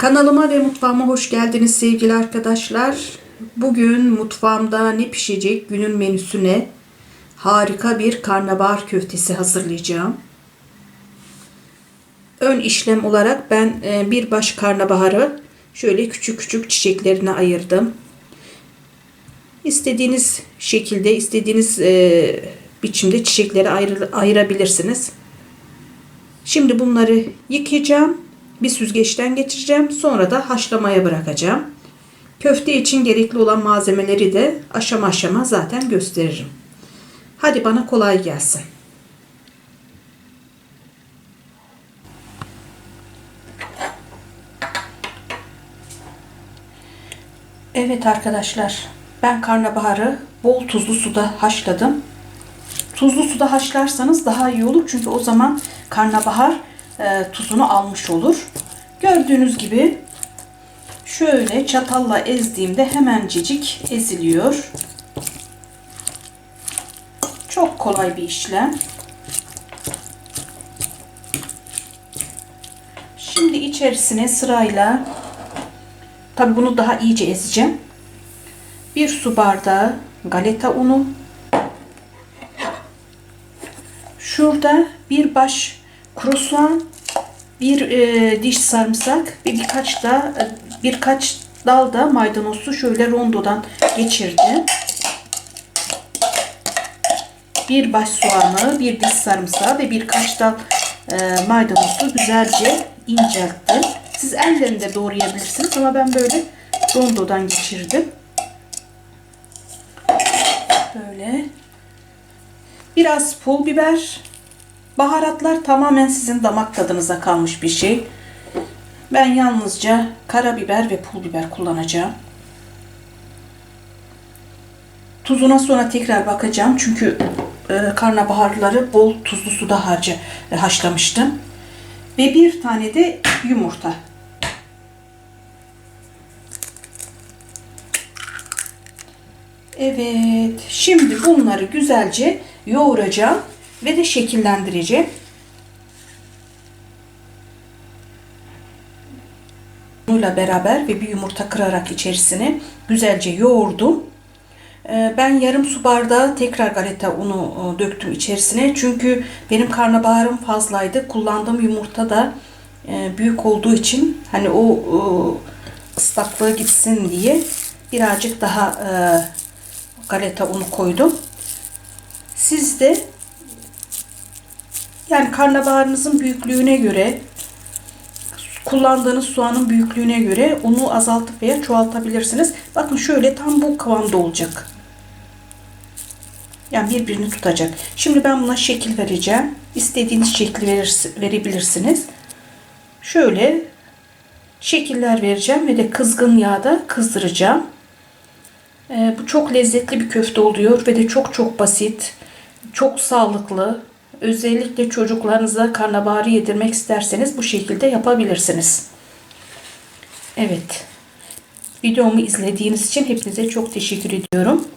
Kanalıma ve mutfağıma hoş geldiniz sevgili arkadaşlar. Bugün mutfağımda ne pişecek günün menüsüne harika bir karnabahar köftesi hazırlayacağım. Ön işlem olarak ben e, bir baş karnabaharı şöyle küçük küçük çiçeklerine ayırdım. İstediğiniz şekilde, istediğiniz e, biçimde çiçekleri ayır, ayırabilirsiniz. Şimdi bunları yıkayacağım. Bir süzgeçten geçireceğim. Sonra da haşlamaya bırakacağım. Köfte için gerekli olan malzemeleri de aşama aşama zaten gösteririm. Hadi bana kolay gelsin. Evet arkadaşlar, ben karnabaharı bol tuzlu suda haşladım. Tuzlu suda haşlarsanız daha iyi olur çünkü o zaman karnabahar e, tuzunu almış olur. Gördüğünüz gibi şöyle çatalla ezdiğimde hemencecik eziliyor. Çok kolay bir işlem. Şimdi içerisine sırayla tabi bunu daha iyice ezeceğim. Bir su bardağı galeta unu. Şurada bir baş kuru soğan, bir e, diş sarımsak ve birkaç da e, birkaç dal da maydanozu şöyle rondodan geçirdim. Bir baş soğanı, bir diş sarımsağı ve birkaç dal e, maydanozu güzelce incelttim. Siz ellerinde doğrayabilirsiniz ama ben böyle rondodan geçirdim. Böyle. Biraz pul biber, Baharatlar tamamen sizin damak tadınıza kalmış bir şey. Ben yalnızca karabiber ve pul biber kullanacağım. Tuzuna sonra tekrar bakacağım. Çünkü e, karnabaharları bol tuzlu suda harca e, haşlamıştım. Ve bir tane de yumurta. Evet. Şimdi bunları güzelce yoğuracağım ve de şekillendireceğim. Bununla beraber ve bir yumurta kırarak içerisine güzelce yoğurdum. Ee, ben yarım su bardağı tekrar galeta unu e, döktüm içerisine. Çünkü benim karnabaharım fazlaydı. Kullandığım yumurta da e, büyük olduğu için hani o e, ıslaklığı gitsin diye birazcık daha galeta unu koydum. Siz de yani karnabaharınızın büyüklüğüne göre kullandığınız soğanın büyüklüğüne göre unu azaltıp veya çoğaltabilirsiniz. Bakın şöyle tam bu kıvamda olacak. Yani birbirini tutacak. Şimdi ben buna şekil vereceğim. İstediğiniz şekli verebilirsiniz. Şöyle şekiller vereceğim ve de kızgın yağda kızdıracağım. Ee, bu çok lezzetli bir köfte oluyor ve de çok çok basit, çok sağlıklı. Özellikle çocuklarınıza karnabaharı yedirmek isterseniz bu şekilde yapabilirsiniz. Evet. Videomu izlediğiniz için hepinize çok teşekkür ediyorum.